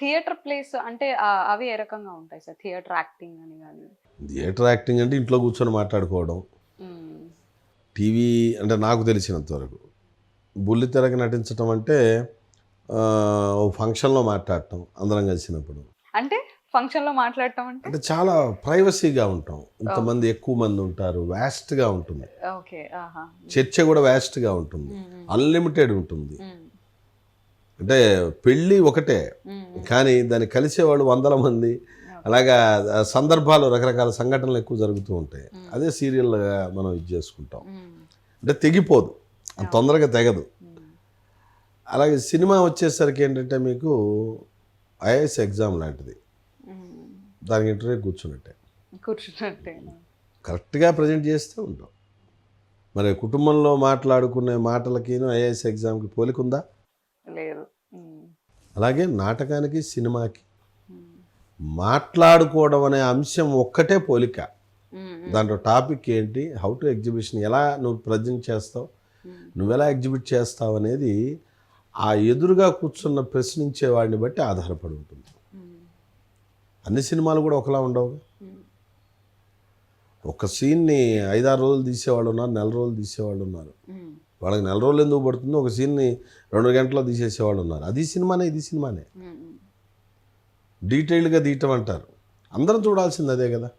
Theatre place అంటే అవి ఏ రకంగా ఉంటాయి సార్? థియేటర్ యాక్టింగ్ అని కానీ. థియేటర్ యాక్టింగ్ అంటే ఇంట్లో కూర్చొని మాట్లాడుకోవడం. టీవీ అంటే నాకు తెలిసినంత వరకు. బుల్లితెరకి నటించడం అంటే ఓ ఫంక్షన్లో మాట్లాడటం అందరం కలిసినప్పుడు. అంటే ఫంక్షన్లో మాట్లాడటం అంటే? అంటే చాలా ప్రైవసీగా ఉంటాం. ఇంతమంది ఎక్కువ మంది ఉంటారు వ్యాస్ట్గా ఉంటుంది. ఓకే ఆహా. చర్చ కూడా వ్యాస్ట్గా ఉంటుంది. అన్లిమిటెడ్ ఉంటుంది. అంటే పెళ్ళి ఒకటే. కానీ దాన్ని కలిసేవాళ్ళు వందల మంది. అలాగా సందర్భాలు రకరకాల సంఘటనలు ఎక్కువ జరుగుతూ ఉంటాయి. అదే సీరియల్గా మనం ఇది చేసుకుంటాం. అంటే తెగిపోదు. తొందరగా తెగదు. అలాగే సినిమా వచ్చేసరికి ఏంటంటే మీకు ఐఏఎస్ ఎగ్జామ్ లాంటిది. దానికి ఇంటర్వ్యూ కూర్చున్నట్టే. కూర్చున్నట్టే. కరెక్ట్గా ప్రజెంట్ చేస్తూ ఉంటాం. మరి కుటుంబంలో మాట్లాడుకునే మాటలకి ఐఏఎస్ ఎగ్జామ్కి పోలికుందా మ్మ్. అలాగే నాటకానికి సినిమాకి. మాట్లాడుకోవడం అనే అంశం ఒక్కటే పోలిక. దాంట్లో టాపిక్ ఏంటి హౌ టు ఎగ్జిబిషన్ ఎలా నువ్వు ప్రజెంట్ చేస్తావు. నువ్వు ఎలా ఎగ్జిబిట్ చేస్తావు అనేది ఆ ఎదురుగా కూర్చున్న ప్రశ్నించే వాడిని బట్టి ఆధారపడి ఉంటుంది. అన్ని సినిమాలు కూడా ఒకలా ఉండవు. ఒక సీన్ని ఐదారు రోజులు తీసేవాళ్ళు ఉన్నారు నెల రోజులు తీసేవాళ్ళు ఉన్నారు. వాళ్ళకి నెల రోజులు ఎందుకు పడుతుందో ఒక సీన్ని రెండు గంటల్లో తీసేసేవాళ్ళు ఉన్నారు. అది సినిమానే ఇది సినిమానే. డీటెయిల్డ్గా తీయటం అంటారు. అందరం చూడాల్సింది అదే కదా.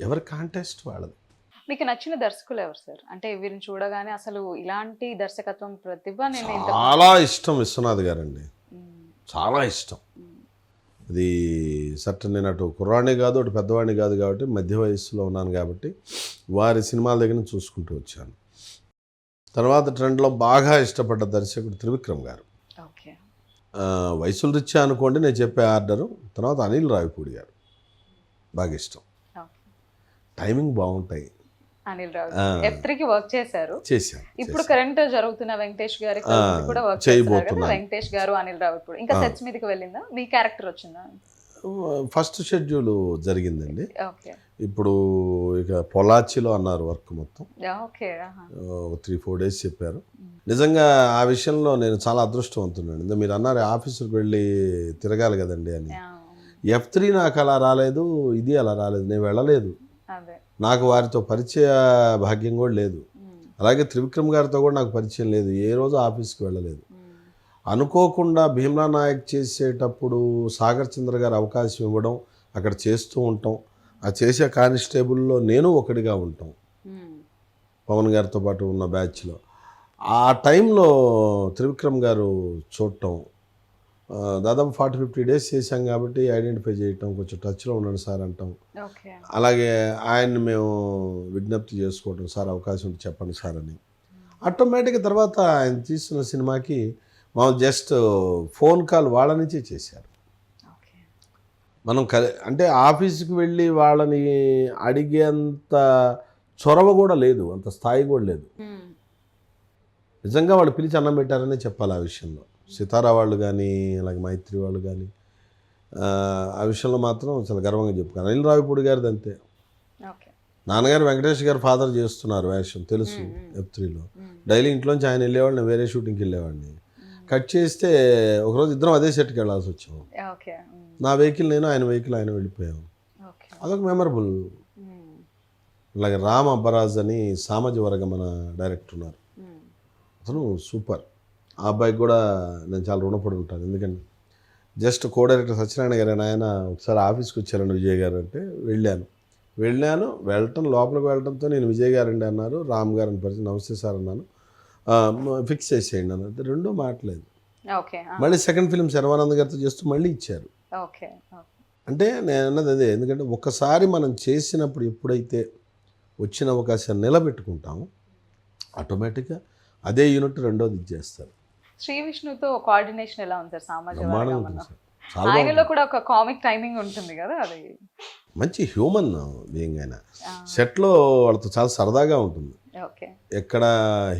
ఎవరి కాంటెస్ట్ వాళ్ళది? మీకు నచ్చిన దర్శకులు ఎవరు సార్? అంటే వీరిని చూడగానే అసలు ఇలాంటి దర్శకత్వం ప్రతిభ నేను చాలా ఇష్టం విశ్వనాథ్ గారండి. చాలా ఇష్టం. ఇది సర్ట నేను అటు కుర్రాడిని కాదు అటు పెద్దవాడిని కాదు కాబట్టి మధ్య వయస్సులో ఉన్నాను కాబట్టి వారి సినిమాల దగ్గర నుంచి చూసుకుంటూ వచ్చాను. తర్వాత ట్రెండ్లో బాగా ఇష్టపడ్డ దర్శకుడు త్రివిక్రమ్ గారు. వయసుల రీత్యా అనుకోండి నేను చెప్పే ఆర్డరు. తర్వాత అనిల్ రావిపూడి గారు. బాగా ఇష్టం. టైమింగ్ బాగుంటాయి. అనిల్ రావు. ఎఫ్ వర్క్ చేశారు. ఇప్పుడు. కరెంట్ జరుగుతున్న వెంకటేష్ గారి కూడా వర్క్. వెంకటేష్ గారు అనిల్ రావు ఇప్పుడు ఇంకా. సెట్స్ మీదకి వెళ్ళిందా? మీ క్యారెక్టర్ వచ్చిందా? ఫస్ట్ షెడ్యూల్ జరిగిందండి. ఇప్పుడు ఇక పొలాచిలో అన్నారు వర్క్ మొత్తం. త్రీ ఫోర్ డేస్ చెప్పారు. నిజంగా ఆ విషయంలో నేను చాలా అదృష్టవంతున్నాను మీరు అన్నారు ఆఫీసుకి వెళ్ళి తిరగాలి కదండి అని. ఎఫ్ త్రీ నాకు అలా రాలేదు ఇది అలా రాలేదు నేను వెళ్ళలేదు. నాకు వారితో పరిచయ భాగ్యం కూడా లేదు. అలాగే త్రివిక్రమ్ గారితో కూడా నాకు పరిచయం లేదు ఏ రోజు ఆఫీస్కి వెళ్ళలేదు. అనుకోకుండా భీమ్లా నాయక్ చేసేటప్పుడు సాగర్ చంద్ర గారు అవకాశం ఇవ్వడం అక్కడ చేస్తూ ఉంటాం. ఆ చేసే కానిస్టేబుల్లో నేను ఒకటిగా ఉంటాం. పవన్ గారితో పాటు ఉన్న బ్యాచ్లో. ఆ టైంలో త్రివిక్రమ్ గారు చూడటం దాదాపు ఫార్టీ ఫిఫ్టీ డేస్ చేశాం కాబట్టి ఐడెంటిఫై చేయటం కొంచెం టచ్లో ఉండండి సార్ అంటాం. అలాగే ఆయన్ని మేము విజ్ఞప్తి చేసుకోవటం సార్ అవకాశం ఉంటే చెప్పండి సార్ అని. ఆటోమేటిక్గా తర్వాత ఆయన తీస్తున్న సినిమాకి మా జస్ట్ ఫోన్ కాల్ వాళ్ళ నుంచే చేశారు. మనం అంటే ఆఫీస్కి వెళ్ళి వాళ్ళని అడిగేంత చొరవ కూడా లేదు అంత స్థాయి కూడా లేదు. నిజంగా వాళ్ళు పిలిచి అన్నం పెట్టారనే చెప్పాలి ఆ విషయంలో. సితారా వాళ్ళు కానీ అలాగే మైత్రి వాళ్ళు కానీ ఆ, విషయంలో మాత్రం చాలా గర్వంగా చెప్పుకోవాలి అనిల్ రావిపూడి గారిది అంతే. నాన్నగారు వెంకటేష్ గారు ఫాదర్ చేస్తున్నారు వేషం తెలుసు ఎఫ్ త్రీలో. డైలీ ఇంట్లోంచి ఆయన వెళ్ళేవాడిని వేరే షూటింగ్కి వెళ్ళేవాడిని. కట్ చేస్తే ఒకరోజు ఇద్దరం అదే సెట్కి వెళ్ళాల్సి వచ్చాము మ్మ్. నా వెహికల్ నేను ఆయన వెహికల్ ఆయన వెళ్ళిపోయాము అదొక మెమరబుల్ మ్మ్. అలాగే రామ్ అబ్బరాజ్ అని సామాజ వర్గ మన డైరెక్టర్ ఉన్నారు. మ్మ్. అతను సూపర్. ఆ అబ్బాయికి కూడా నేను చాలా రుణపడి ఉంటాను. ఎందుకంటే జస్ట్ కో డైరెక్టర్ సత్యనారాయణ గారు ఆయన ఒకసారి ఆఫీస్కి వచ్చారండి విజయ్ గారు అంటే వెళ్ళాను. వెళ్ళాను వెళ్ళటం లోపలికి వెళ్ళటంతో నేను విజయ్ గారండి అన్నారు. రామ్ గారు అని పరిచయం నమస్తే సార్ అన్నాను. ఫిక్స్ చేసేయండి అన్నారు రెండో మాట్లేదు. మళ్ళీ సెకండ్ ఫిల్మ్ శర్వానంద్ గారితో చేస్తూ మళ్ళీ ఇచ్చారు. అంటే నేను అన్నది అదే ఎందుకంటే ఒకసారి మనం చేసినప్పుడు ఎప్పుడైతే వచ్చిన అవకాశాన్ని నిలబెట్టుకుంటామో ఆటోమేటిక్గా అదే యూనిట్ రెండోది ఇచ్చేస్తారు. శ్రీ విష్ణుతో కోఆర్డినేషన్ ఎలా ఉంది సార్? సామాజిక ఆయనలో. కూడా ఒక కామిక్ టైమింగ్ ఉంటుంది కదా అది. మంచి హ్యూమన్ బీయింగ్ ఆయన. ఆ, సెట్లో వాళ్ళతో చాలా సరదాగా ఉంటుంది. ఎక్కడ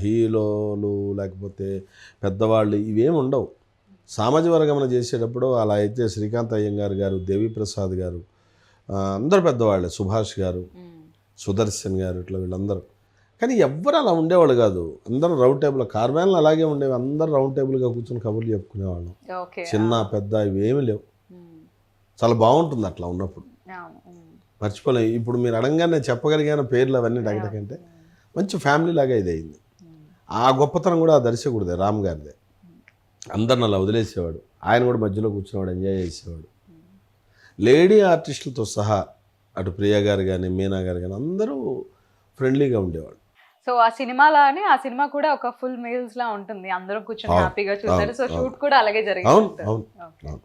హీరోలు లేకపోతే పెద్దవాళ్ళు ఇవేమి ఉండవు. సామాజిక వర్గమన చేసేటప్పుడు అలా అయితే శ్రీకాంత్ అయ్యంగార్ గారు దేవిప్రసాద్ గారు అందరు పెద్దవాళ్ళే. సుభాష్ గారు. సుదర్శన్ గారు ఇట్లా వీళ్ళందరూ. కానీ ఎవ్వరు అలా ఉండేవాళ్ళు కాదు. అందరూ రౌండ్ టేబుల్ కార్వాన్లు అలాగే ఉండేవి. అందరూ రౌండ్ టేబుల్గా కూర్చొని కబుర్లు చెప్పుకునేవాళ్ళం. చిన్న పెద్ద ఇవేమీ లేవు. చాలా బాగుంటుంది అట్లా ఉన్నప్పుడు. అవును, ఉమ్, మర్చిపోలేం. ఇప్పుడు మీరు అడగానే చెప్పగలిగిన పేర్లు అవన్నీ డగటకంటే మంచి ఫ్యామిలీ లాగా ఇది అయింది ఆ గొప్పతనం కూడా ఆ దర్శకుడిదే రామ్ గారిదే. అందరిని అలా వదిలేసేవాడు. ఆయన కూడా మధ్యలో కూర్చునేవాడు ఎంజాయ్ చేసేవాడు. లేడీ ఆర్టిస్టులతో సహా అటు ప్రియా గారు కానీ మీనా గారు కానీ అందరూ ఫ్రెండ్లీగా ఉండేవాడు సో ఆ సినిమాలానే ఆ సినిమా కూడా ఒక ఫుల్ మీల్స్ లా ఉంటుంది. అందరూ కూర్చొని హ్యాపీగా చూసారు అవును, సో. షూట్ కూడా అలాగే జరిగింది. అవును. అవును.